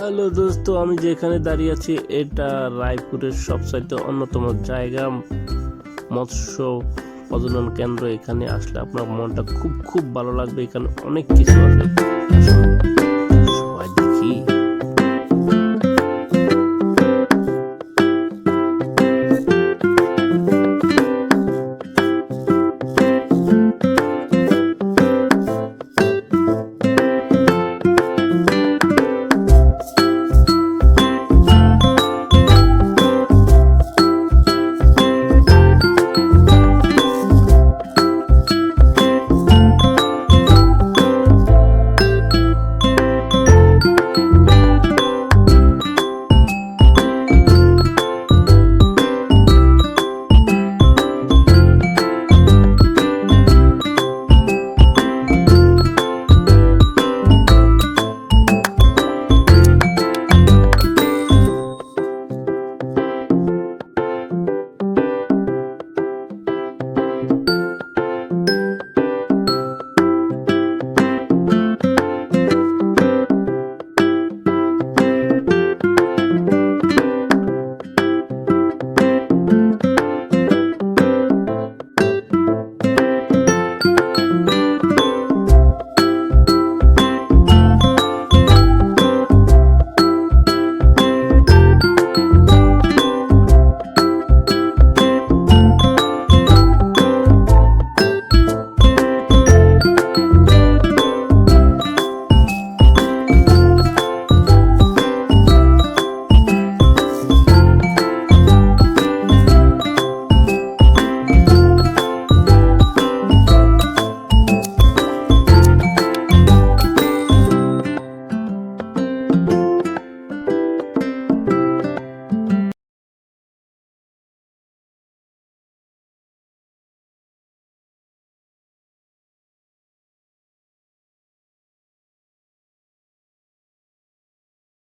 Hello দোস্ত, আমি যেখানে দাঁড়িয়ে আছি, এটা রায়পুরের সবচাইতে অন্যতম জায়গা, মৎস্য প্রজনন কেন্দ্র। এখানে আসলে আপনার মনটা খুব খুব ভালো লাগবে। এখানে অনেক কিছু আছে।